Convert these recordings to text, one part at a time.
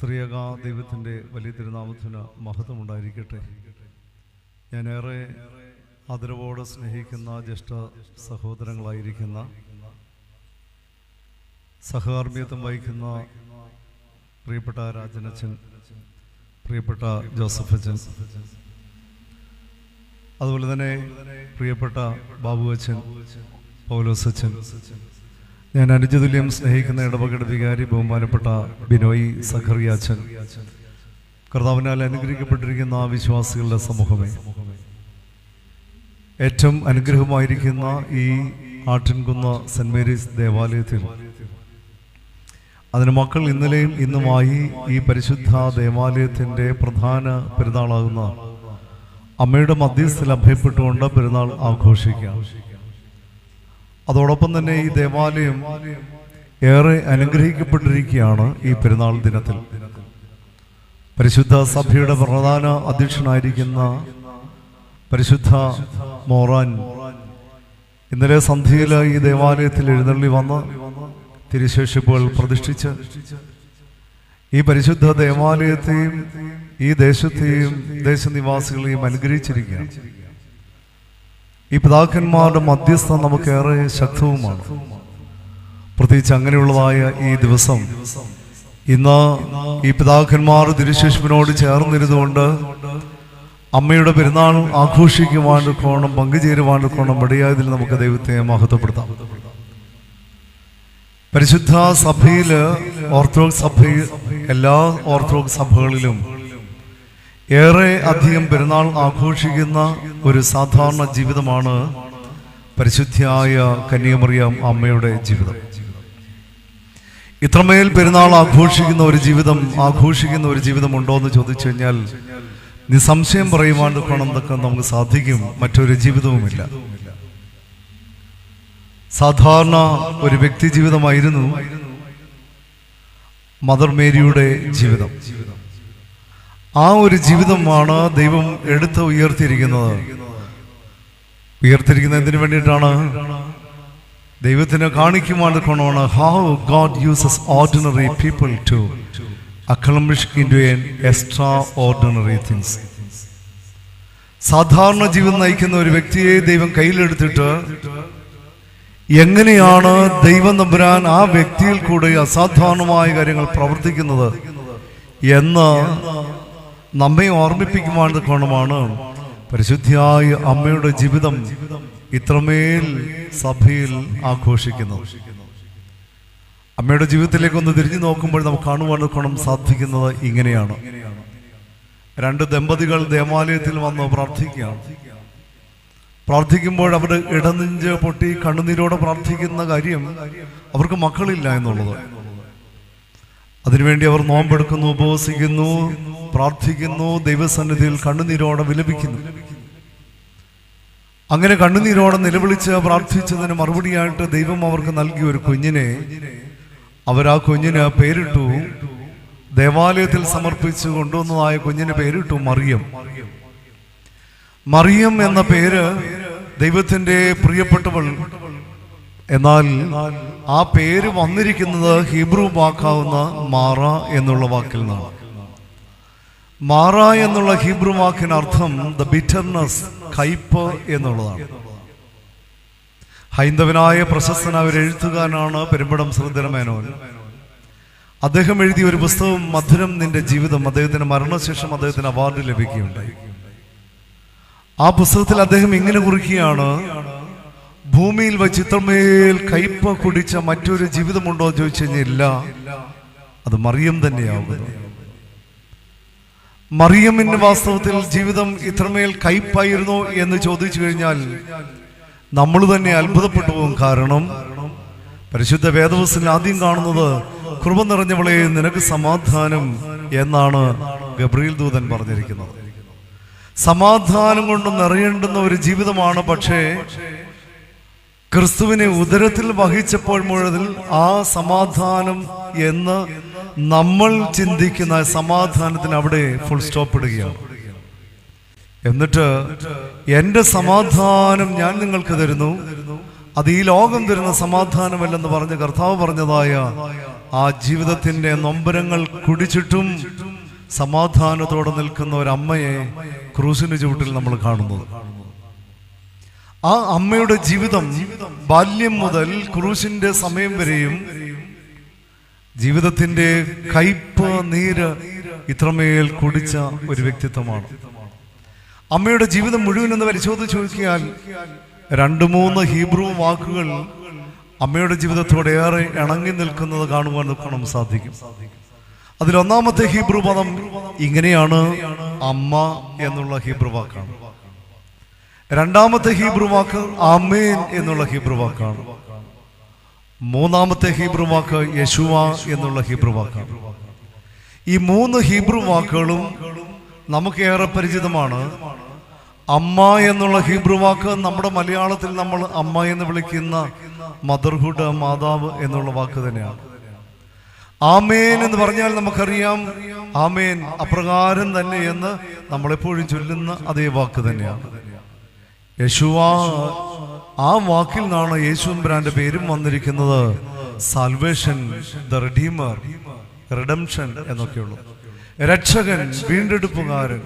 ത്രിയക ദൈവത്തിന്റെ വലിയ തിരുനാമത്തിന് മഹത്വമുണ്ടായിരിക്കട്ടെ. ഞാനേറെ ആദരവോടെ സ്നേഹിക്കുന്ന ജ്യേഷ്ഠ സഹോദരങ്ങളായിരിക്കുന്ന സഹകാർമ്മിയത്വം വഹിക്കുന്ന പ്രിയപ്പെട്ട രാജനച്ഛൻ പ്രിയപ്പെട്ട ജോസഫ് അച്ഛൻ അതുപോലെ തന്നെ പ്രിയപ്പെട്ട ബാബു അച്ഛൻ പൗലോസ് അച്ഛൻ ഞാൻ അനുജതുല്യം സ്നേഹിക്കുന്ന ഇടവകയുടെ വികാരി ബഹുമാനപ്പെട്ട ബിനോയ് സഖറിയാച്ചൻ. കർത്താവിനാൽ അനുഗ്രഹിക്കപ്പെട്ടിരിക്കുന്ന വിശ്വാസികളുടെ സമൂഹമേ ഏറ്റവും അനുഗ്രഹമായിരിക്കുന്ന ഈ ആട്ടിൻകുന്ന സെന്റ് മേരീസ് ദേവാലയത്തിൽ. അതിന് മക്കൾ ഇന്നലെയും ഇന്നുമായി ഈ പരിശുദ്ധ ദേവാലയത്തിന്റെ പ്രധാന പെരുന്നാളാകുന്ന അമ്മയുടെ മധ്യസ്ഥയിൽ അഭയപ്പെട്ടുകൊണ്ട് പെരുന്നാൾ ആഘോഷിക്കാം. അതോടൊപ്പം തന്നെ ഈ ദേവാലയം ഏറെ അനുഗ്രഹിക്കപ്പെട്ടിരിക്കുകയാണ് ഈ പെരുന്നാൾ ദിനത്തിൽ. പരിശുദ്ധ സഭയുടെ പ്രധാന അധ്യക്ഷനായിരിക്കുന്ന പരിശുദ്ധ മോറാൻ ഇന്നലെ സന്ധ്യയിൽ ഈ ദേവാലയത്തിൽ എഴുന്നള്ളി വന്ന് തിരുശേഷിപ്പുകൾ പ്രതിഷ്ഠിച്ച് ഈ പരിശുദ്ധ ദേവാലയത്തെയും ഈ ദേശത്തെയും ദേശനിവാസികളെയും അനുഗ്രഹിച്ചിരിക്കുകയാണ്. ഈ പിതാക്കന്മാരുടെ മധ്യസ്ഥ നമുക്കേറെ ശക്തവുമാണ്. പ്രത്യേകിച്ച് അങ്ങനെയുള്ളതായ ഈ ദിവസം. ഇന്ന് ഈ പിതാക്കന്മാർ തിരുശേഷിപ്പിനോട് ചേർന്നിരുന്നുകൊണ്ട് അമ്മയുടെ പെരുന്നാൾ ആഘോഷിക്കുവാൻ കോണം പങ്കുചേരുവാൻ കോണം വടിയായതിൽ നമുക്ക് ദൈവത്തെ മഹത്വപ്പെടുത്താം. പരിശുദ്ധ സഭയിൽ ഓർത്തഡോക്സ് സഭയിൽ എല്ലാ ഓർത്തഡോക്സ് സഭകളിലും ഏറെ അധികം പെരുന്നാൾ ആഘോഷിക്കുന്ന ഒരു സാധാരണ ജീവിതമാണ് പരിശുദ്ധിയായ കന്യാമറിയാം അമ്മയുടെ ജീവിതം. ഇത്രമേൽ പെരുന്നാൾ ആഘോഷിക്കുന്ന ഒരു ജീവിതം ആഘോഷിക്കുന്ന ഒരു ജീവിതം ഉണ്ടോ എന്ന് ചോദിച്ചു കഴിഞ്ഞാൽ നിസ്സംശയം പറയുവാൻ എന്തൊക്കെ നമുക്ക് സാധിക്കും മറ്റൊരു ജീവിതവുമില്ല. സാധാരണ ഒരു വ്യക്തി ജീവിതമായിരുന്നു മദർ മേരിയുടെ ജീവിതം. ആ ഒരു ജീവിതമാണ് ദൈവം എടുത്ത് ഉയർത്തിയിരിക്കുന്നത്. ഉയർത്തിരിക്കുന്ന എന്തിനു വേണ്ടിയിട്ടാണ് ദൈവത്തിന് കാണിക്കുമാണ് how God uses ordinary people to accomplish in an extraordinary things സാധാരണ ജീവിതം നയിക്കുന്ന ഒരു വ്യക്തിയെ ദൈവം കയ്യിലെടുത്തിട്ട് എങ്ങനെയാണ് ദൈവം നമ്പുരാൻ ആ വ്യക്തിയിൽ കൂടെ അസാധാരണമായ കാര്യങ്ങൾ പ്രവർത്തിക്കുന്നത് എന്ന് നമ്മെ ഓർമ്മിപ്പിക്കുവാനുള്ള കോണമാണ് പരിശുദ്ധിയായ അമ്മയുടെ ജീവിതം ഇത്രമേൽ സഭയിൽ ആഘോഷിക്കുന്നത് അമ്മയുടെ ജീവിതത്തിലേക്ക് ഒന്ന് തിരിഞ്ഞു നോക്കുമ്പോൾ നമുക്ക് കാണുവാനുള്ള കോണം സാധിക്കുന്നത് ഇങ്ങനെയാണ്. രണ്ട് ദമ്പതികൾ ദേവാലയത്തിൽ വന്ന് പ്രാർത്ഥിക്കുകയാണ്. പ്രാർത്ഥിക്കുമ്പോൾ അവർ ഇടനെഞ്ച് പൊട്ടി കണ്ണുനീരോടെ പ്രാർത്ഥിക്കുന്ന കാര്യം അവർക്ക് മക്കളില്ല എന്നുള്ളത്. അതിനുവേണ്ടി അവർ നോമ്പെടുക്കുന്നു ഉപവസിക്കുന്നു പ്രാർത്ഥിക്കുന്നു ദൈവസന്നിധിയിൽ കണ്ണുനീരോടെ വിലപിക്കുന്നു. അങ്ങനെ കണ്ണുനീരോടെ നിലവിളിച്ച് പ്രാർത്ഥിച്ചതിന് മറുപടിയായിട്ട് ദൈവം അവർക്ക് നൽകിയ ഒരു കുഞ്ഞിനെ അവർ ആ കുഞ്ഞിന് പേരിട്ടു. ദേവാലയത്തിൽ സമർപ്പിച്ച് കൊണ്ടുവന്നതായ കുഞ്ഞിന് പേരിട്ടു മറിയം. മറിയം എന്ന പേര് ദൈവത്തിന്റെ പ്രിയപ്പെട്ടവൾ എന്നാൽ ആ പേര് വന്നിരിക്കുന്നത് ഹീബ്രു വാക്കാവുന്ന മാറ എന്നുള്ള വാക്കിൽ നിന്നാണ്. മാറ എന്നുള്ള ഹീബ്രു വാക്കിന് അർത്ഥം ദ ബിറ്റർനെസ് കയ്പ് എന്നുള്ളതാണ്. ഹൈന്ദവനായ പ്രശസ്തനായ ഒരു എഴുത്തുകാരനാണ് പെരുമ്പടം ശ്രീധരമേനോൻ അദ്ദേഹം എഴുതിയ ഒരു പുസ്തകം മധുരം നിന്റെ ജീവിതം അദ്ദേഹത്തിന് മരണശേഷം അദ്ദേഹത്തിന് അവാർഡ് ലഭിക്കുകയുണ്ടായി. ആ പുസ്തകത്തിൽ അദ്ദേഹം ഇങ്ങനെ കുറിക്കുകയാണ് ഭൂമിയിൽ വെച്ച് ഇത്രമേൽ കയ്പ കുടിച്ച മറ്റൊരു ജീവിതമുണ്ടോ എന്ന് ചോദിച്ചു കഴിഞ്ഞാൽ ഇല്ല. അത് മറിയം തന്നെയാകുന്നു മറിയമിന് വാസ്തവത്തിൽ ജീവിതം ഇത്രമേൽ കയ്പായിരുന്നു എന്ന് ചോദിച്ചു കഴിഞ്ഞാൽ നമ്മൾ തന്നെ അത്ഭുതപ്പെട്ടു പോകും കാരണം പരിശുദ്ധ വേദവസിൽ ആദ്യം കാണുന്നത് കൃപ നിറഞ്ഞവളെ നിനക്ക് സമാധാനം എന്നാണ് ഗബ്രീൽ ദൂതൻ പറഞ്ഞിരിക്കുന്നത്. സമാധാനം കൊണ്ട് നിറയേണ്ടുന്ന ഒരു ജീവിതമാണ് പക്ഷേ ക്രിസ്തുവിനെ ഉദരത്തിൽ വഹിച്ചപ്പോൾ മുഴുവൻ ആ സമാധാനം എന്ന് നമ്മൾ ചിന്തിക്കുന്ന സമാധാനത്തിന് അവിടെ ഫുൾ സ്റ്റോപ്പ് ഇടുകയാണ്. എന്നിട്ട് എന്റെ സമാധാനം ഞാൻ നിങ്ങൾക്ക് തരുന്നു. അത് ഈ ലോകം തരുന്ന സമാധാനമല്ലെന്ന് പറഞ്ഞ് കർത്താവ് പറഞ്ഞതായ ആ ജീവിതത്തിന്റെ നൊമ്പരങ്ങൾ കുടിച്ചിട്ടും സമാധാനത്തോടെ നിൽക്കുന്ന ഒരു അമ്മയെ ക്രൂസിന് ചുവട്ടിൽ നമ്മൾ കാണുന്നത്. ആ അമ്മയുടെ ജീവിതം ബാല്യം മുതൽ ക്രൂശിന്റെ സമയം വരെയും ജീവിതത്തിന്റെ കയ്പ് നീര് ഇത്രമേൽ കുടിച്ച ഒരു വ്യക്തിത്വമാണ്. അമ്മയുടെ ജീവിതം മുഴുവൻ എന്ന് പരിശോധിച്ച് നോക്കിയാൽ രണ്ട് മൂന്ന് ഹീബ്രു വാക്കുകൾ അമ്മയുടെ ജീവിതത്തോടെ ഏറെ ഇണങ്ങി നിൽക്കുന്നത് കാണുവാൻ കാണാൻ സാധിക്കും. അതിലൊന്നാമത്തെ ഹീബ്രു പദം ഇങ്ങനെയാണ് അമ്മ എന്നുള്ള ഹീബ്രു വാക്കാണ്. രണ്ടാമത്തെ ഹീബ്രു വാക്ക് ആമേൻ എന്നുള്ള ഹീബ്രു വാക്കാണ്. മൂന്നാമത്തെ ഹീബ്രു വാക്ക് യശുവ എന്നുള്ള ഹീബ്രു വാക്കാണ്. ഈ മൂന്ന് ഹീബ്രു വാക്കുകളും നമുക്ക് ഏറെ പരിചിതമാണ്. അമ്മ എന്നുള്ള ഹീബ്രു വാക്ക് നമ്മുടെ മലയാളത്തിൽ നമ്മൾ അമ്മ എന്ന് വിളിക്കുന്ന മദർഹുഡ് മാതാവ് എന്നുള്ള വാക്ക് തന്നെയാണ്. ആമേൻ എന്ന് പറഞ്ഞാൽ നമുക്കറിയാം ആമേൻ അപ്രകാരം തന്നെ എന്ന് നമ്മളെപ്പോഴും ചൊല്ലുന്ന അതേ വാക്ക് തന്നെയാണ്. യശുവ ആ വാക്കിൽ നിന്നാണ് യേശുബ്രാന്റെ പേരും വന്നിരിക്കുന്നത്. സാൽവേഷൻ റിഡംഷൻ എന്നൊക്കെയുള്ളു. രക്ഷകൻ വീണ്ടെടുപ്പുകാരൻ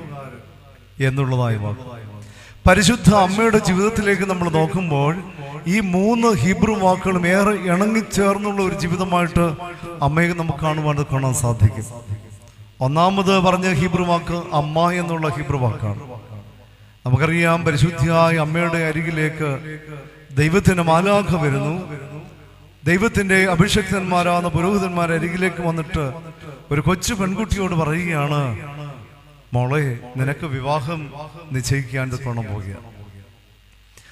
എന്നുള്ളതായി വാക്ക്. പരിശുദ്ധ അമ്മയുടെ ജീവിതത്തിലേക്ക് നമ്മൾ നോക്കുമ്പോൾ ഈ മൂന്ന് ഹിബ്രു വാക്കുകളും ഏറെ ഇണങ്ങിച്ചേർന്നുള്ള ഒരു ജീവിതമായിട്ട് അമ്മയെ നമുക്ക് കാണുവാൻ കാണാൻ സാധിക്കും. ഒന്നാമത് പറഞ്ഞ ഹിബ്രു വാക്ക് അമ്മ എന്നുള്ള ഹിബ്രു വാക്കാണ്. നമുക്കറിയാം പരിശുദ്ധിയായ അമ്മയുടെ അരികിലേക്ക് ദൈവത്തിന്റെ മാലാഖ വരുന്നു. ദൈവത്തിന്റെ അഭിഷക്തന്മാരാകുന്ന പുരോഹിതന്മാർ അരികിലേക്ക് വന്നിട്ട് ഒരു കൊച്ചു പെൺകുട്ടിയോട് പറയുകയാണ് മോളെ നിനക്ക് വിവാഹം നിശ്ചയിക്കാൻ തോണം പോവുകയാണ്.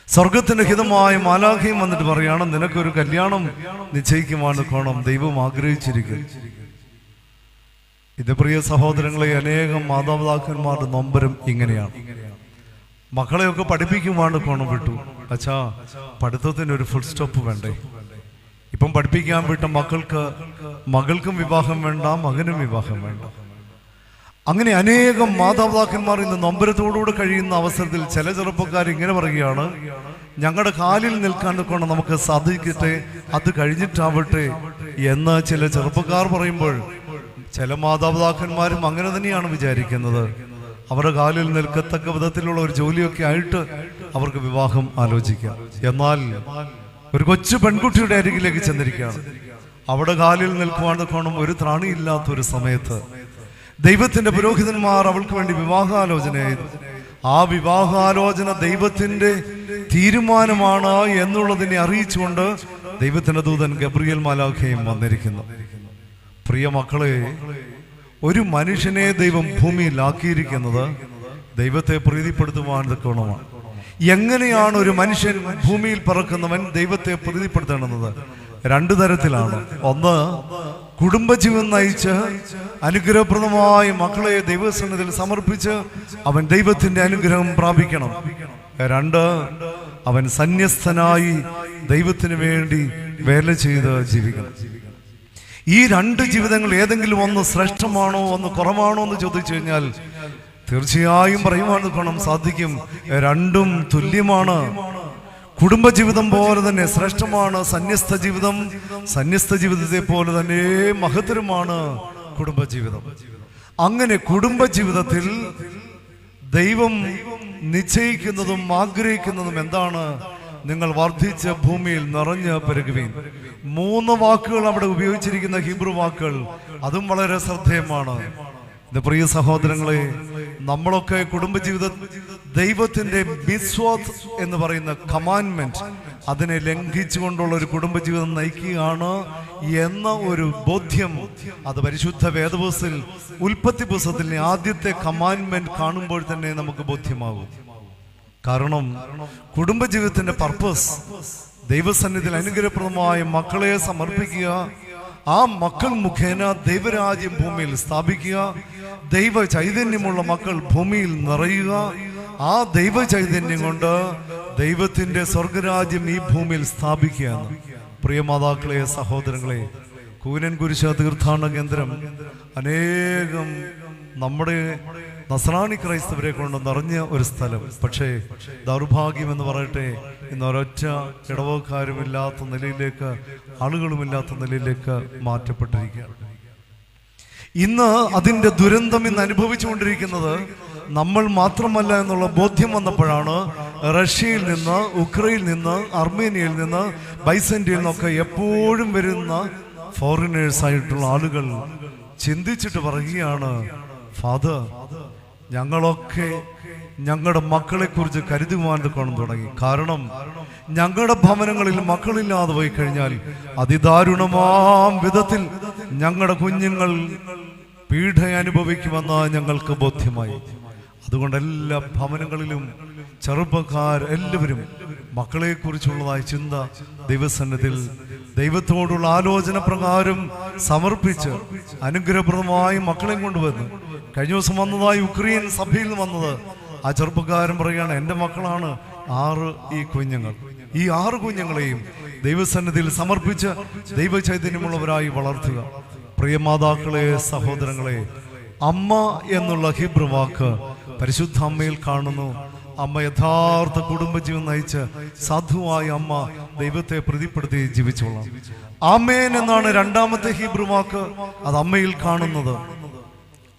സ്വർഗത്തിന്റെ ഹിതമായ മാലാഖയും വന്നിട്ട് പറയാണ് നിനക്കൊരു കല്യാണം നിശ്ചയിക്കുവാൻ കോണം ദൈവം ആഗ്രഹിച്ചിരിക്കുന്നു. ഇത് പ്രിയ സഹോദരങ്ങളെ അനേകം മാതാപിതാക്കന്മാരുടെ നൊമ്പരം ഇങ്ങനെയാണ്. മക്കളെയൊക്കെ പഠിപ്പിക്കുവാണ്ട് കോണം വിട്ടു. അച്ഛാ പഠിത്തത്തിന് ഒരു ഫുൾ സ്റ്റോപ്പ് വേണ്ടേ? ഇപ്പം പഠിപ്പിക്കാൻ വിട്ട മക്കൾക്ക് മകൾക്കും വിവാഹം വേണ്ട മകനും വിവാഹം വേണ്ട. അങ്ങനെ അനേകം മാതാപിതാക്കന്മാർ ഇന്ന് നൊമ്പരത്തോടുകൂടെ കഴിയുന്ന അവസരത്തിൽ ചില ചെറുപ്പക്കാർ ഇങ്ങനെ പറയുകയാണ് ഞങ്ങളുടെ കാലിൽ നിൽക്കാൻ കൊണ്ട് നമുക്ക് സാധിക്കട്ടെ അത് കഴിഞ്ഞിട്ടാവട്ടെ എന്ന് ചില ചെറുപ്പക്കാർ പറയുമ്പോൾ ചില മാതാപിതാക്കന്മാരും അങ്ങനെ തന്നെയാണ് വിചാരിക്കുന്നത്. അവരുടെ കാലിൽ നിൽക്കത്തക്ക വിധത്തിലുള്ള ഒരു ജോലിയൊക്കെ ആയിട്ട് അവർക്ക് വിവാഹം ആലോചിക്കാം. എന്നാൽ ഒരു കൊച്ചു പെൺകുട്ടിയുടെ അരികിലേക്ക് ചെന്നിരിക്കുകയാണ്. അവിടെ കാലിൽ നിൽക്കുവാൻ കോണം ഒരു ത്രാണിയില്ലാത്ത ഒരു സമയത്ത് ദൈവത്തിന്റെ പുരോഹിതന്മാർ അവൾക്ക് വേണ്ടി വിവാഹാലോചനയായിരുന്നു ആ വിവാഹാലോചന ദൈവത്തിന്റെ തീരുമാനമാണ് എന്നുള്ളതിനെ അറിയിച്ചുകൊണ്ട് ദൈവത്തിന്റെ ദൂതൻ ഗബ്രിയൽ മാലാഖയും വന്നിരിക്കുന്നു. പ്രിയ മക്കളെ ഒരു മനുഷ്യനെ ദൈവം ഭൂമിയിൽ ആക്കിയിരിക്കുന്നത് ദൈവത്തെ പ്രീതിപ്പെടുത്തുവാൻ തക്കവണ്ണമാണ് എങ്ങനെയാണ് ഒരു മനുഷ്യൻ ഭൂമിയിൽ പറക്കുന്നവൻ ദൈവത്തെ പ്രീതിപ്പെടുത്തേണ്ടുന്നത് രണ്ടു തരത്തിലാണ്. ഒന്ന് കുടുംബജീവൻ നയിച്ച് അനുഗ്രഹപ്രദമായ മക്കളെ ദൈവസന്നിധിയിൽ സമർപ്പിച്ച് അവൻ ദൈവത്തിന്റെ അനുഗ്രഹം പ്രാപിക്കണം. രണ്ട് അവൻ സന്യസ്തനായി ദൈവത്തിന് വേണ്ടി വേല ചെയ്ത് ജീവിക്കണം. ഈ രണ്ട് ജീവിതങ്ങൾ ഏതെങ്കിലും ഒന്ന് ശ്രേഷ്ഠമാണോ ഒന്ന് കുറവാണോ എന്ന് ചോദിച്ചു കഴിഞ്ഞാൽ തീർച്ചയായും പറയുവാൻ പണം സാധിക്കും. രണ്ടും തുല്യമാണ്. കുടുംബജീവിതം പോലെ തന്നെ ശ്രേഷ്ഠമാണ്. സന്യസ്ത ജീവിതം സന്യസ്ത ജീവിതത്തെ പോലെ തന്നെ മഹത്തരമാണ് കുടുംബജീവിതം അങ്ങനെ കുടുംബജീവിതത്തിൽ ദൈവം നിശ്ചയിക്കുന്നതും ആഗ്രഹിക്കുന്നതും എന്താണ്? നിങ്ങൾ വർദ്ധിച്ച ഭൂമിയിൽ നിറഞ്ഞ് പെരുകുവീൻ. മൂന്ന് വാക്കുകൾ അവിടെ ഉപയോഗിച്ചിരിക്കുന്ന ഹിബ്രു വാക്കുകൾ അതും വളരെ ശ്രദ്ധേയമാണ്. എന്റെ പ്രിയ സഹോദരങ്ങളെ നമ്മളൊക്കെ കുടുംബജീവിത ദൈവത്തിന്റെ ബിസ്വാത് എന്ന് പറയുന്ന കമാൻമെന്റ് അതിനെ ലംഘിച്ചുകൊണ്ടുള്ള ഒരു കുടുംബജീവിതം നയിക്കുകയാണ് എന്ന ഒരു ബോധ്യം അത് പരിശുദ്ധ വേദപുസ്തകത്തിൽ ഉൽപ്പത്തി പുസ്തകത്തിലെ ആദ്യത്തെ കമാൻമെന്റ് കാണുമ്പോൾ തന്നെ നമുക്ക് ബോധ്യമാകും. കാരണം കുടുംബജീവിതത്തിന്റെ പർപ്പസ് ദൈവസന്നിധിയിൽ അനുഗ്രഹപ്രദമായ മക്കളെ സമർപ്പിക്കുക. ആ മക്കൾ മുഖേന ദൈവരാജ്യം ഭൂമിയിൽ സ്ഥാപിക്കുക. ദൈവ ചൈതന്യമുള്ള മക്കൾ ഭൂമിയിൽ നിറയുക. ആ ദൈവ ചൈതന്യം കൊണ്ട് ദൈവത്തിന്റെ സ്വർഗരാജ്യം ഈ ഭൂമിയിൽ സ്ഥാപിക്കുക പ്രിയമാതാക്കളെ പ്രിയ മാതാക്കളെ സഹോദരങ്ങളെ കൂനൻ കുരിശ തീർത്ഥാടന കേന്ദ്രം അനേകം നമ്മുടെ നസ്രാണി ക്രൈസ്തവരെ കൊണ്ട് നിറഞ്ഞ ഒരു സ്ഥലം. പക്ഷേ ദൗർഭാഗ്യം എന്ന് പറയട്ടെ ഇന്ന് ഒരൊറ്റ ഇടവക്കാരുമില്ലാത്ത നിലയിലേക്ക് ആളുകളുമില്ലാത്ത നിലയിലേക്ക് മാറ്റപ്പെട്ടിരിക്കുകയാണ്. ഇന്ന് അതിന്റെ ദുരന്തം ഇന്ന് അനുഭവിച്ചുകൊണ്ടിരിക്കുന്നത് നമ്മൾ മാത്രമല്ല എന്നുള്ള ബോധ്യം വന്നപ്പോഴാണ് റഷ്യയിൽ നിന്ന് ഉക്രൈനിൽ നിന്ന് അർമേനിയയിൽ നിന്ന് ബൈസന്റിയിൽ നിന്നൊക്കെ എപ്പോഴും വരുന്ന ഫോറിനേഴ്സ് ആയിട്ടുള്ള ആളുകൾ ചിന്തിച്ചിട്ട് പറയുകയാണ് ഫാദർ ഞങ്ങളൊക്കെ ഞങ്ങളുടെ മക്കളെ കുറിച്ച് കരുതുവാൻ കാണാൻ തുടങ്ങി. കാരണം ഞങ്ങളുടെ ഭവനങ്ങളിൽ മക്കളില്ലാതെ പോയി കഴിഞ്ഞാൽ അതിദാരുണമാം വിധത്തിൽ ഞങ്ങളുടെ കുഞ്ഞുങ്ങൾ പീഡ അനുഭവിക്കുമെന്ന് ഞങ്ങൾക്ക് ബോധ്യമായി. അതുകൊണ്ട് എല്ലാ ഭവനങ്ങളിലും ചെറുപ്പക്കാർ എല്ലാവരും മക്കളെ കുറിച്ചുള്ളതായ ചിന്ത ദൈവസന്നിധിയിൽ ദൈവത്തോടുള്ള ആലോചന പ്രകാരം സമർപ്പിച്ച് അനുഗ്രഹപ്രദമായി മക്കളെ കൊണ്ടുവന്ന്. കഴിഞ്ഞ ദിവസം വന്നതായി ഉക്രൈൻ സഭയിൽ വന്നത് ആ ചെറുപ്പക്കാരൻ പറയുകയാണ് എന്റെ മക്കളാണ് ആറ് ഈ കുഞ്ഞുങ്ങൾ. ഈ ആറ് കുഞ്ഞുങ്ങളെയും ദൈവസന്നിധിയിൽ സമർപ്പിച്ച് ദൈവചൈതന്യമുള്ളവരായി വളർത്തുക. പ്രിയ മാതാക്കളെ സഹോദരങ്ങളെ അമ്മ എന്നുള്ള ഹിബ്രു വാക്ക് പരിശുദ്ധ അമ്മയിൽ കാണുന്നു. അമ്മ യഥാർത്ഥ കുടുംബജീവൻ നയിച്ച് സാധുവായ അമ്മ ദൈവത്തെ പ്രതിപ്പെടുത്തി ജീവിച്ചോളാം. ആമേൻ എന്നാണ് രണ്ടാമത്തെ ഹീബ്രു വാക്ക് അത് അമ്മയിൽ കാണുന്നത്.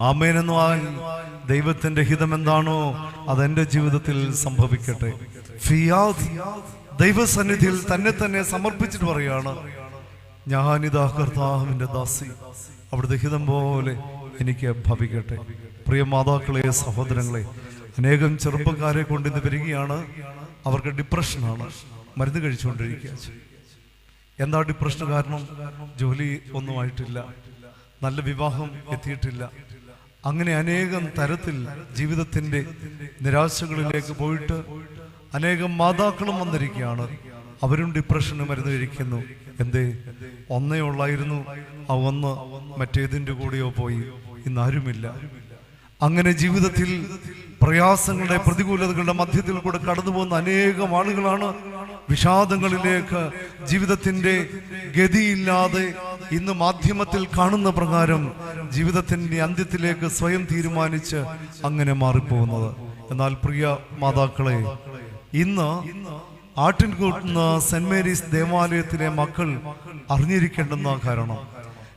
ആമേൻ എന്ന് പറഞ്ഞാൽ ദൈവത്തിന്റെ ഹിതം എന്താണോ അത് എന്റെ ജീവിതത്തിൽ സംഭവിക്കട്ടെ. ദൈവസന്നിധിയിൽ തന്നെ തന്നെ സമർപ്പിച്ചിട്ട് പറയാണ് ഞാനിതാ കർത്താവിന്റെ ദാസി. അവിടുത്തെ ഹിതം പോലെ എനിക്ക് ഭവിക്കട്ടെ. പ്രിയ മാതാക്കളെ സഹോദരങ്ങളെ അനേകം ചെറുപ്പക്കാരെ കൊണ്ട് ഇന്ന് വരികയാണ് അവർക്ക് ഡിപ്രഷനാണ്. മരുന്ന് കഴിച്ചുകൊണ്ടിരിക്കുക. എന്താ ഡിപ്രഷൻ കാരണം? ജോലി ഒന്നും ആയിട്ടില്ല നല്ല വിവാഹം എത്തിയിട്ടില്ല. അങ്ങനെ അനേകം തരത്തിൽ ജീവിതത്തിന്റെ നിരാശകളിലേക്ക് പോയിട്ട് അനേകം മാതാക്കളും വന്നിരിക്കുകയാണ്. അവരും ഡിപ്രഷന് മരുന്ന് കഴിക്കുന്നു. എന്തേ? ഒന്നേ ഉള്ളായിരുന്നു. ആ ഒന്ന് മറ്റേതിന്റെ കൂടെയോ പോയി. ഇന്നാരുമില്ല അങ്ങനെ ജീവിതത്തിൽ പ്രയാസങ്ങളുടെ പ്രതികൂലതകളുടെ മധ്യത്തിൽ കൂടെ കടന്നു പോകുന്ന അനേകം ആളുകളാണ് വിഷാദങ്ങളിലേക്ക് ജീവിതത്തിന്റെ ഗതിയില്ലാതെ ഇന്ന് മാധ്യമത്തിൽ കാണുന്ന പ്രകാരം ജീവിതത്തിന്റെ അന്ത്യത്തിലേക്ക് സ്വയം തീരുമാനിച്ച് അങ്ങനെ മാറിപ്പോകുന്നത്. എന്നാൽ പ്രിയ മാതാക്കളെ ഇന്ന് ആട്ടിൻകൂട്ടുന്ന സെന്റ് മേരീസ് ദേവാലയത്തിലെ മക്കൾ അറിഞ്ഞിരിക്കേണ്ടുന്ന കാരണം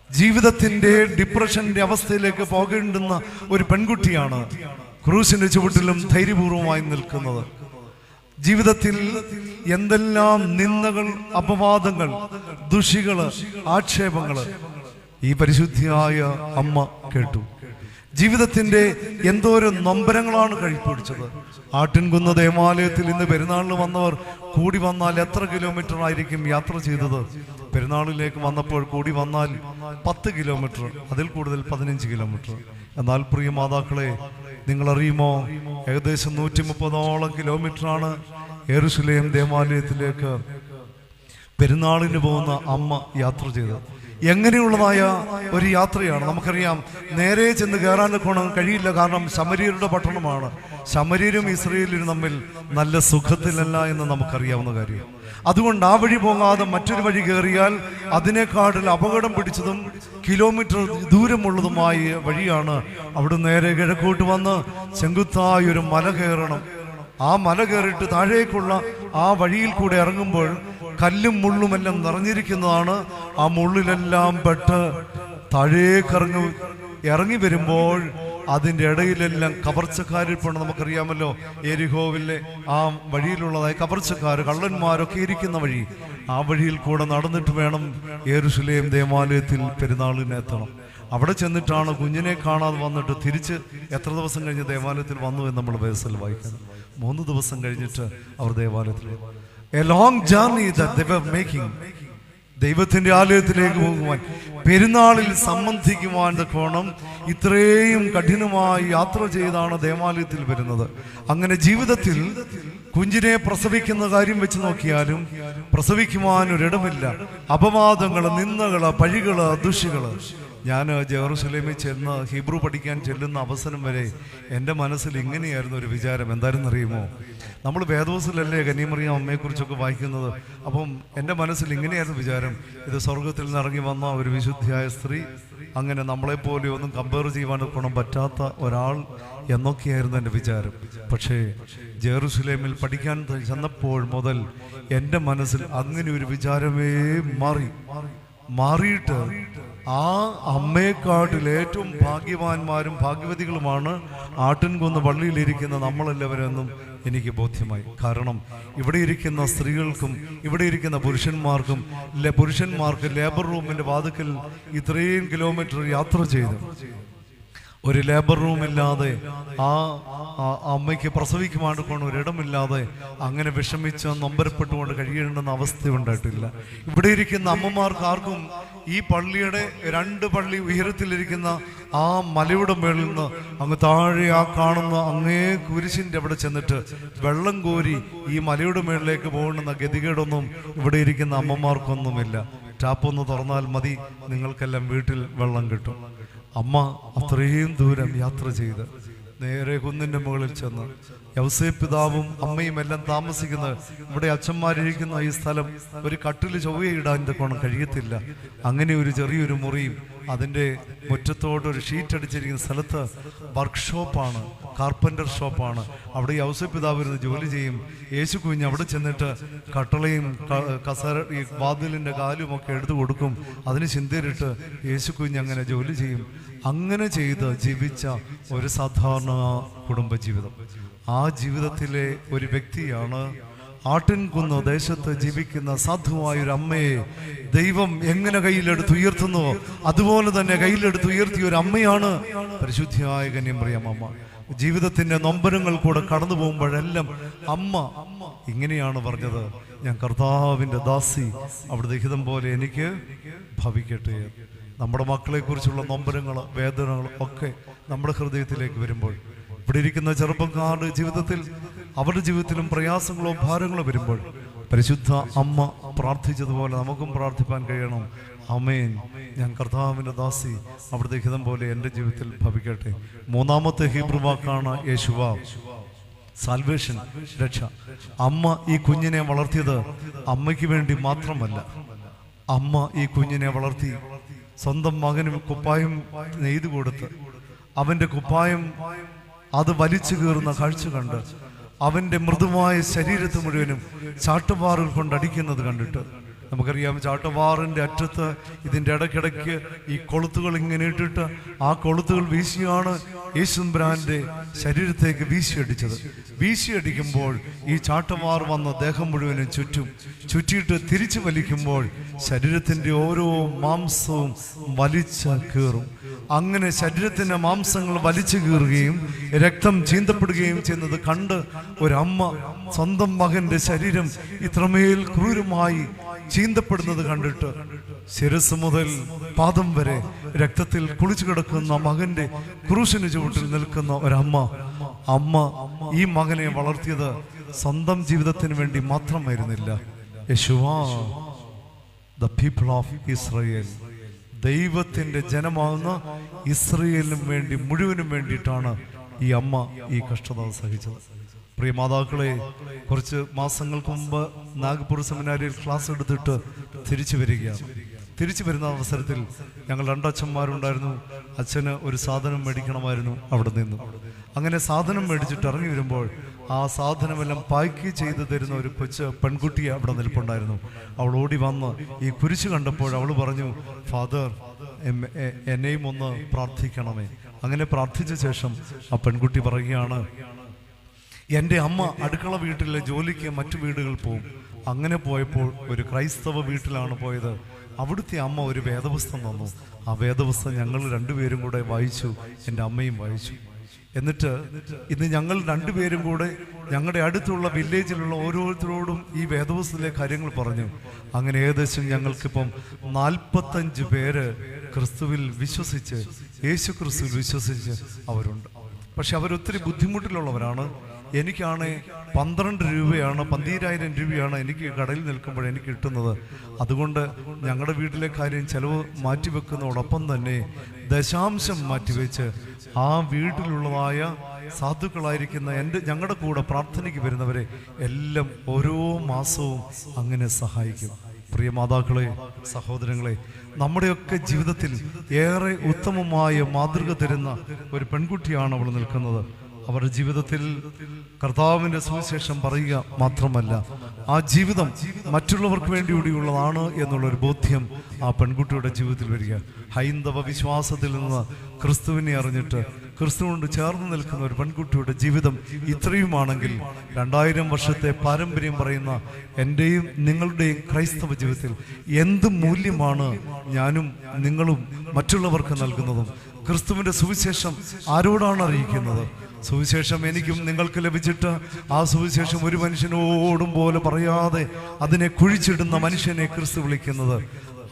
ജീവിതത്തിന്റെ ഡിപ്രഷന്റെ അവസ്ഥയിലേക്ക് പോകേണ്ടുന്ന ഒരു പെൺകുട്ടിയാണ് ക്രൂശിന്റെ ചുവട്ടിലും ധൈര്യപൂർവമായി നിൽക്കുന്നത്. ജീവിതത്തിൽ എന്തെല്ലാം നിന്ദകൾ അപവാദങ്ങൾ ദുഷികൾ ആക്ഷേപങ്ങൾ ഈ പരിശുദ്ധിയായ അമ്മ കേട്ടു. ജീവിതത്തിന്റെ എന്തോരം നൊമ്പരങ്ങളാണ് കഴിപ്പിടിച്ചത്. ആട്ടിൻകുന്ന ദേവാലയത്തിൽ ഇന്ന് പെരുന്നാളിന് വന്നവർ കൂടി വന്നാൽ എത്ര കിലോമീറ്റർ ആയിരിക്കും യാത്ര ചെയ്തത്? പെരുന്നാളിലേക്ക് വന്നപ്പോൾ കൂടി വന്നാൽ പത്ത് കിലോമീറ്റർ അതിൽ കൂടുതൽ പതിനഞ്ച് കിലോമീറ്റർ. എന്നാൽ പ്രിയ മാതാക്കളെ നിങ്ങൾ അറിയുമോ ഏകദേശം നൂറ്റി മുപ്പതോളം കിലോമീറ്ററാണ് എറുസലേം ദേവാലയത്തിലേക്ക് പെരുന്നാളിന് പോകുന്ന അമ്മ യാത്ര ചെയ്തത്. എങ്ങനെയുള്ളതായ ഒരു യാത്രയാണ്. നമുക്കറിയാം നേരെ ചെന്ന് കയറാൻ കൊണം കഴിയില്ല. കാരണം ശമരീരുടെ പട്ടണമാണ്. ശമരീരും ഇസ്രയേലും തമ്മിൽ നല്ല സുഖത്തിലല്ല എന്ന് നമുക്കറിയാവുന്ന കാര്യം. അതുകൊണ്ട് ആ വഴി പോകാതെ മറ്റൊരു വഴി കയറിയാൽ അതിനേക്കാട്ടിൽ അപകടം പിടിച്ചതും കിലോമീറ്റർ ദൂരമുള്ളതുമായ വഴിയാണ് അവിടെ നേരെ കിഴക്കോട്ട് വന്ന് ചെങ്കുത്തായ ഒരു മല കയറണം. ആ മല കയറിയിട്ട് താഴേക്കുള്ള ആ വഴിയിൽ കൂടെ ഇറങ്ങുമ്പോൾ കല്ലും മുള്ളുമെല്ലാം നിറഞ്ഞിരിക്കുന്നതാണ്. ആ മുള്ളിലെല്ലാം പെട്ട് താഴേക്കിറങ്ങി ഇറങ്ങി വരുമ്പോൾ അതിന്റെ ഇടയിലെല്ലാം കവർച്ചക്കാരിൽ പോണ് നമുക്കറിയാമല്ലോ. എരിഹോവിലെ ആ വഴിയിലുള്ളതായി കവർച്ചക്കാർ കള്ളന്മാരൊക്കെ ഇരിക്കുന്ന വഴി. ആ വഴിയിൽ കൂടെ നടന്നിട്ട് വേണം ഏറുശലേം ദേവാലയത്തിൽ പെരുന്നാളിന് എത്തണം. അവിടെ ചെന്നിട്ടാണ് കുഞ്ഞിനെ കാണാതെ വന്നിട്ട് തിരിച്ച് എത്ര ദിവസം കഴിഞ്ഞ് ദേവാലയത്തിൽ വന്നു എന്ന് നമ്മൾ വേസൽ വായിക്കുന്നത് മൂന്ന് ദിവസം കഴിഞ്ഞിട്ട് അവർ ദേവാലയത്തിൽ എ ലോങ് ജേർണി മേക്കിംഗ് ദൈവത്തിന്റെ ആലയത്തിലേക്ക് പോകുവാൻ പെരുന്നാളിൽ സംബന്ധിക്കുവാൻ കോണം ഇത്രയും കഠിനമായി യാത്ര ചെയ്താണ് ദേവാലയത്തിൽ വരുന്നത്. അങ്ങനെ ജീവിതത്തിൽ കുഞ്ഞിനെ പ്രസവിക്കുന്ന കാര്യം വെച്ച് നോക്കിയാലും പ്രസവിക്കുവാൻ ഒരിടമില്ല. അപവാദങ്ങൾ നിന്ദകൾ പഴികൾ ദുഷികൾ ഞാൻ ജെറുസലേമിൽ ചെന്ന് ഹീബ്രു പഠിക്കാൻ ചെല്ലുന്ന അവസരം വരെ എന്റെ മനസ്സിൽ ഇങ്ങനെയായിരുന്നു ഒരു വിചാരം. എന്തായിരുന്നു അറിയുമോ നമ്മൾ വേദവസിലല്ലേ കനിയമറിയ അമ്മയെക്കുറിച്ചൊക്കെ വായിക്കുന്നത്. അപ്പം എന്റെ മനസ്സിൽ ഇങ്ങനെയായിരുന്നു വിചാരം. ഇത് സ്വർഗത്തിൽ നിന്ന് ഇറങ്ങി വന്ന ഒരു വിശുദ്ധിയായ സ്ത്രീ അങ്ങനെ നമ്മളെപ്പോലെ ഒന്നും കമ്പയർ ചെയ്യുവാൻ ഗുണം പറ്റാത്ത ഒരാൾ എന്നൊക്കെയായിരുന്നു എന്റെ വിചാരം. പക്ഷേ ജെറുസലേമിൽ പഠിക്കാൻ ചെന്നപ്പോൾ മുതൽ എന്റെ മനസ്സിൽ അങ്ങനെ ഒരു വിചാരമേ മാറി. മാറിയിട്ട് ആ അമ്മയെക്കാട്ടിൽ ഏറ്റവും ഭാഗ്യവാന്മാരും ഭാഗ്യവതികളുമാണ് ആട്ടിൻകുന്ന് പള്ളിയിലിരിക്കുന്ന നമ്മളെല്ലാവരെന്നും എനിക്ക് ബോധ്യമായി. കാരണം ഇവിടെ ഇരിക്കുന്ന സ്ത്രീകൾക്കും ഇവിടെ ഇരിക്കുന്ന പുരുഷന്മാർക്കും പുരുഷന്മാർക്ക് ലേബർ റൂമിന്റെ വാതുക്കൽ ഇത്രയും കിലോമീറ്റർ യാത്ര ചെയ്തു. ഒരു ലേബർ റൂം ഇല്ലാതെ ആ അമ്മയ്ക്ക് പ്രസവിക്കുവാണ്ട് കൊണ്ട് ഒരിടമില്ലാതെ അങ്ങനെ വിഷമിച്ച് നൊമ്പരപ്പെട്ടുകൊണ്ട് കഴിയേണ്ടുന്ന അവസ്ഥ ഉണ്ടായിട്ടില്ല. ഇവിടെ ഇരിക്കുന്ന അമ്മമാർക്ക് ആർക്കും ഈ പള്ളിയുടെ രണ്ട് പള്ളി ഉയരത്തിലിരിക്കുന്ന ആ മലയുടെ മേളിൽ നിന്ന് അങ്ങ് താഴെ ആ കാണുന്ന അങ്ങേ കുരിശിന്റെ അവിടെ ചെന്നിട്ട് വെള്ളം കോരി ഈ മലയുടെ മേളിലേക്ക് പോകുന്ന ഗതികേടൊന്നും ഇവിടെ ഇരിക്കുന്ന അമ്മമാർക്കൊന്നുമില്ല. ടാപ്പൊന്ന് തുറന്നാൽ മതി നിങ്ങൾക്കെല്ലാം വീട്ടിൽ വെള്ളം കിട്ടും. അമ്മ അത്രയും ദൂരം യാത്ര ചെയ്ത്. നേരെ കുന്നിന്റെ മുകളിൽ ചെന്ന്. യവസേ പിതാവും അമ്മയും എല്ലാം താമസിക്കുന്ന ഇവിടെ അച്ഛന്മാരിരിക്കുന്ന ഈ സ്ഥലം ഒരു കട്ടിൽ ചൊവ്വയിടാൻ കോണം കഴിയത്തില്ല. അങ്ങനെ ഒരു ചെറിയൊരു മുറിയും അതിന്റെ മുറ്റത്തോട് ഒരു ഷീറ്റ് അടിച്ചിരിക്കുന്ന സ്ഥലത്ത് വർക്ക്ഷോപ്പാണ് കാർപ്പന്റർ ഷോപ്പാണ്. അവിടെ ഈ ഔസ പിതാവ് ഇരുന്ന് ജോലി ചെയ്യും. യേശു കുഞ്ഞ് അവിടെ ചെന്നിട്ട് കട്ടളയും കസര ഈ വാതിലിന്റെ കാലും ഒക്കെ എടുത്തു കൊടുക്കും. അതിന് ചിന്തയിലിട്ട് യേശു കുഞ്ഞ് അങ്ങനെ ജോലി ചെയ്യും. അങ്ങനെ ചെയ്ത് ജീവിച്ച ഒരു സാധാരണ കുടുംബജീവിതം. ആ ജീവിതത്തിലെ ഒരു വ്യക്തിയാണ് ആട്ടിൻകുന്ന് ദേശത്ത് ജീവിക്കുന്ന സാധുവായ ഒരു അമ്മയെ ദൈവം എങ്ങനെ കയ്യിലെടുത്ത് ഉയർത്തുന്നുവോ അതുപോലെ തന്നെ കയ്യിലെടുത്ത് ഉയർത്തിയ ഒരു അമ്മയാണ് പരിശുദ്ധിയായ കന്യമറിയാമ്മ ജീവിതത്തിന്റെ നൊമ്പരങ്ങൾ കൂടെ കടന്നു പോകുമ്പോഴെല്ലാം അമ്മ ഇങ്ങനെയാണ് പറഞ്ഞത്. ഞാൻ കർത്താവിന്റെ ദാസി അവിടെ ഹിതം പോലെ എനിക്ക് ഭവിക്കട്ടെ നമ്മുടെ മക്കളെക്കുറിച്ചുള്ള നൊമ്പരങ്ങൾ വേദനകൾ ഒക്കെ നമ്മുടെ ഹൃദയത്തിലേക്ക് വരുമ്പോൾ ഇവിടെ ഇരിക്കുന്ന ചെറുപ്പക്കാരുടെ ജീവിതത്തിൽ അവരുടെ ജീവിതത്തിലും പ്രയാസങ്ങളോ ഭാരങ്ങളോ വരുമ്പോൾ പരിശുദ്ധ അമ്മ പ്രാർത്ഥിച്ചതുപോലെ നമുക്കും പ്രാർത്ഥിപ്പാൻ കഴിയണം. അമേൻ ഞാൻ കർത്താവിന്റെ ദാസി അവിടുത്തെ ഹിതം പോലെ എന്റെ ജീവിതത്തിൽ ഭവിക്കട്ടെ. മൂന്നാമത്തെ ഹീബ്രു വാക്കാണ് യേശുവ. സാൽവേഷൻ രക്ഷ. അമ്മ ഈ കുഞ്ഞിനെ വളർത്തിയത് അമ്മയ്ക്ക് വേണ്ടി മാത്രമല്ല. അമ്മ ഈ കുഞ്ഞിനെ വളർത്തി സ്വന്തം മകനും കുപ്പായം നെയ്തു കൊടുത്ത് അവന്റെ കുപ്പായം അത് വലിച്ചു കീറുന്ന കാഴ്ച കണ്ട് അവന്റെ മൃദുവായ ശരീരത്ത് മുഴുവനും ചാട്ടുപാറുകൾ കൊണ്ടടിക്കുന്നത് കണ്ടിട്ട് നമുക്കറിയാം ചാട്ടവാറിന്റെ അറ്റത്ത് ഇതിന്റെ ഇടയ്ക്കിടയ്ക്ക് ഈ കൊളുത്തുകൾ ഇങ്ങനെ ഇട്ടിട്ട് ആ കൊളുത്തുകൾ വീശിയാണ് യേശുബ്രാന്റെ ശരീരത്തേക്ക് വീശിയടിച്ചത്. വീശിയടിക്കുമ്പോൾ ഈ ചാട്ടവാർ വന്ന ദേഹം മുഴുവനും ചുറ്റും ചുറ്റിയിട്ട് തിരിച്ചു വലിക്കുമ്പോൾ ശരീരത്തിന്റെ ഓരോ മാംസവും വലിച്ച് കീറും. അങ്ങനെ ശരീരത്തിന്റെ മാംസങ്ങൾ വലിച്ചു കീറുകയും രക്തം ചീന്തപ്പെടുകയും ചെയ്യുന്നത് കണ്ട് ഒരമ്മ സ്വന്തം മകന്റെ ശരീരം ഇത്രമേൽ ക്രൂരമായി ചീന്തപ്പെടുന്നത് കണ്ടിട്ട് ശിരസ് മുതൽ പാദം വരെ രക്തത്തിൽ കുളിച്ചു കിടക്കുന്ന മകന്റെ ക്രൂശിന് ചുവട്ടിൽ നിൽക്കുന്ന ഒരമ്മ. അമ്മ ഈ മകനെ വളർത്തിയത് സ്വന്തം ജീവിതത്തിന് വേണ്ടി മാത്രമായിരുന്നില്ല. Yeshua the people of Israel ദൈവത്തിന്റെ ജനമാകുന്ന ഇസ്രയേലിനും വേണ്ടി മുഴുവനും വേണ്ടിയിട്ടാണ് ഈ അമ്മ ഈ കഷ്ടത സഹിച്ചത്. പ്രിയ മാതാക്കളെ കുറച്ച് മാസങ്ങൾക്ക് മുമ്പ് നാഗ്പൂർ സെമിനാരിയിൽ ക്ലാസ് എടുത്തിട്ട് തിരിച്ചു വരികയാണ്. തിരിച്ചു വരുന്ന അവസരത്തിൽ ഞങ്ങൾ രണ്ടച്ഛന്മാരുണ്ടായിരുന്നു. അച്ഛന് ഒരു സാധനം മേടിക്കണമായിരുന്നു അവിടെ നിന്നും. അങ്ങനെ സാധനം മേടിച്ചിട്ട് ഇറങ്ങി വരുമ്പോൾ ആ സാധനമെല്ലാം പാക്ക് ചെയ്ത് തരുന്ന ഒരു കൊച്ചു പെൺകുട്ടി അവിടെ നിൽപ്പുണ്ടായിരുന്നു. അവൾ ഓടി വന്ന് ഈ കുരിശ് കണ്ടപ്പോൾ അവൾ പറഞ്ഞു ഫാദർ എന്നെയും ഒന്ന് പ്രാർത്ഥിക്കണമേ. അങ്ങനെ പ്രാർത്ഥിച്ച ശേഷം ആ പെൺകുട്ടി പറയുകയാണ് എന്റെ അമ്മ അടുക്കള വീട്ടിലെ ജോലിക്ക് മറ്റു വീടുകൾ പോകും അങ്ങനെ പോയപ്പോൾ ഒരു ക്രൈസ്തവ വീട്ടിലാണ് പോയത്. അവിടുത്തെ അമ്മ ഒരു വേദപുസ്തകം തന്നു. ആ വേദപുസ്തകം ഞങ്ങൾ രണ്ടുപേരും കൂടെ വായിച്ചു എന്റെ അമ്മയും വായിച്ചു. എന്നിട്ട് ഇന്ന് ഞങ്ങൾ രണ്ടുപേരും കൂടെ ഞങ്ങളുടെ അടുത്തുള്ള വില്ലേജിലുള്ള ഓരോരുത്തരോടും ഈ വേദവസ്തുലെ കാര്യങ്ങൾ പറഞ്ഞു. അങ്ങനെ ഏകദേശം ഞങ്ങൾക്കിപ്പം നാൽപ്പത്തഞ്ച് പേര് ക്രിസ്തുവിൽ വിശ്വസിച്ച് യേശു ക്രിസ്തുവിൽ വിശ്വസിച്ച് അവരുണ്ട്. പക്ഷെ അവരൊത്തിരി ബുദ്ധിമുട്ടിലുള്ളവരാണ്. എനിക്കാണ് പന്ത്രണ്ട് രൂപയാണ് പന്തീരായിരം രൂപയാണ് എനിക്ക് കടയിൽ നിൽക്കുമ്പോൾ എനിക്ക് കിട്ടുന്നത്. അതുകൊണ്ട് ഞങ്ങളുടെ വീട്ടിലെ കാര്യം ചിലവ് മാറ്റിവെക്കുന്നതോടൊപ്പം തന്നെ ദശാംശം മാറ്റിവെച്ച് ആ വീട്ടിലുള്ളതായ സാധുക്കളായിരിക്കുന്ന എന്റെ ഞങ്ങളുടെ കൂടെ പ്രാർത്ഥനയ്ക്ക് വരുന്നവരെ എല്ലാം ഓരോ മാസവും അങ്ങനെ സഹായിക്കും. പ്രിയ മാതാക്കളെ സഹോദരങ്ങളെ നമ്മുടെയൊക്കെ ജീവിതത്തിൽ ഏറെ ഉത്തമമായ മാതൃക തരുന്ന ഒരു പെൺകുട്ടിയാണ് അവൾ നിൽക്കുന്നത്. അവരുടെ ജീവിതത്തിൽ കർത്താവിന്റെ സുവിശേഷം പറയുക മാത്രമല്ല ആ ജീവിതം മറ്റുള്ളവർക്ക് വേണ്ടി കൂടിയുള്ളതാണ് എന്നുള്ളൊരു ബോധ്യം ആ പെൺകുട്ടിയുടെ ജീവിതത്തിൽ വരിക. ഹൈന്ദവ വിശ്വാസത്തിൽ നിന്ന് ക്രിസ്തുവിനെ അറിഞ്ഞിട്ട് ക്രിസ്തുവിനോട് ചേർന്ന് നിൽക്കുന്ന ഒരു പെൺകുട്ടിയുടെ ജീവിതം ഇത്രയുമാണെങ്കിൽ രണ്ടായിരം വർഷത്തെ പാരമ്പര്യം പറയുന്ന എന്റെയും നിങ്ങളുടെയും ക്രൈസ്തവ ജീവിതത്തിൽ എന്ത് മൂല്യമാണ് ഞാനും നിങ്ങളും മറ്റുള്ളവർക്ക് നൽകുന്നതും ക്രിസ്തുവിന്റെ സുവിശേഷം ആരോടാണ് അറിയിക്കുന്നത്? സുവിശേഷം എനിക്കും നിങ്ങൾക്ക് ലഭിച്ചിട്ട് ആ സുവിശേഷം ഒരു മനുഷ്യനോടും പോലെ പറയാതെ അതിനെ കുഴിച്ചിടുന്ന മനുഷ്യനെ ക്രിസ്തു വിളിക്കുന്നത്.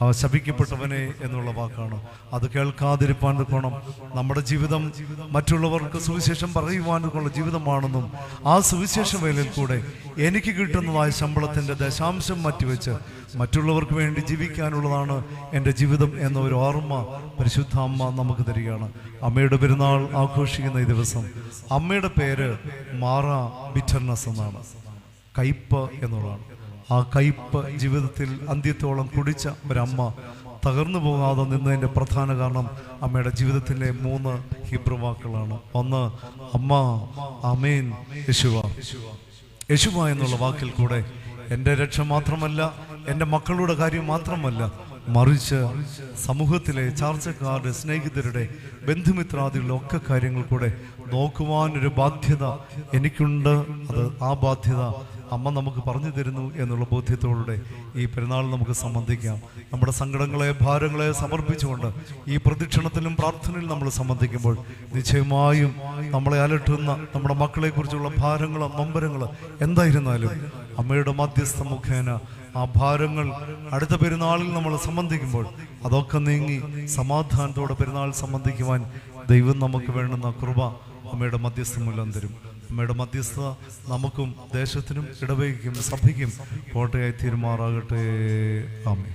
ആ ശപിക്കപ്പെട്ടവനെ എന്നുള്ള വാക്കാണ്. അത് കേൾക്കാതിരിപ്പാൻ പോണം നമ്മുടെ ജീവിതം മറ്റുള്ളവർക്ക് സുവിശേഷം പറയുവാനുള്ള ജീവിതമാണെന്നും ആ സുവിശേഷ വേലയിൽ കൂടെ എനിക്ക് കിട്ടുന്നതായ ശമ്പളത്തിന്റെ ദശാംശം മാറ്റിവെച്ച് മറ്റുള്ളവർക്ക് വേണ്ടി ജീവിക്കാനുള്ളതാണ് എന്റെ ജീവിതം എന്ന ഒരു ഓർമ്മ പരിശുദ്ധ അമ്മ നമുക്ക് തരികയാണ്. അമ്മയുടെ പെരുന്നാൾ ആഘോഷിക്കുന്ന ഈ ദിവസം അമ്മയുടെ പേര് മാറ ബിറ്റർനസ് എന്നാണ്. കയ്പ് എന്നുള്ളതാണ്. ആ കയ്പ് ജീവിതത്തിൽ അന്ത്യത്തോളം കുടിച്ച ഒരമ്മ തകർന്നു പോകാതെ നിന്നതിന്റെ പ്രധാന കാരണം അമ്മയുടെ ജീവിതത്തിലെ മൂന്ന് ഹിബ്രു വാക്കുകളാണ്. ഒന്ന് അമ്മ അമേൻ യശുവ. യശുവ എന്നുള്ള വാക്കിൽ കൂടെ എന്റെ രക്ഷ മാത്രമല്ല എന്റെ മക്കളുടെ കാര്യം മാത്രമല്ല മറിച്ച് സമൂഹത്തിലെ ചാർച്ചക്കാരുടെ സ്നേഹിതരുടെ ബന്ധുമിത്രാദികളുടെ ഒക്കെ കാര്യങ്ങൾ കൂടെ നോക്കുവാനൊരു ബാധ്യത എനിക്കുണ്ട്. അത് ആ ബാധ്യത അമ്മ നമുക്ക് പറഞ്ഞു തരുന്നു എന്നുള്ള ബോധ്യത്തോടെ ഈ പെരുന്നാൾ നമുക്ക് സംബന്ധിക്കാം. നമ്മുടെ സങ്കടങ്ങളെ ഭാരങ്ങളെ സമർപ്പിച്ചുകൊണ്ട് ഈ പ്രദക്ഷിണത്തിലും പ്രാർത്ഥനയിലും നമ്മൾ സംബന്ധിക്കുമ്പോൾ നിശ്ചയമായും നമ്മളെ അലട്ടുന്ന നമ്മുടെ മക്കളെക്കുറിച്ചുള്ള ഭാരങ്ങൾ നൊമ്പരങ്ങൾ എന്തായിരുന്നാലും അമ്മയുടെ മധ്യസ്ഥ മുഖേന ആ ഭാരങ്ങൾ അടുത്ത പെരുന്നാളിൽ നമ്മൾ സംബന്ധിക്കുമ്പോൾ അതൊക്കെ നീങ്ങി സമാധാനത്തോടെ പെരുന്നാൾ സംബന്ധിക്കുവാൻ ദൈവം നമുക്ക് വേണ്ടുന്ന കൃപ അമ്മയുടെ മധ്യസ്ഥ മൂലം തരും. അമ്മയുടെ മധ്യസ്ഥത നമുക്കും ദേശത്തിനും ഇടവയ്ക്കും സഭയ്ക്കും കോട്ടയായി തീരുമാറാകട്ടെ. ആമേ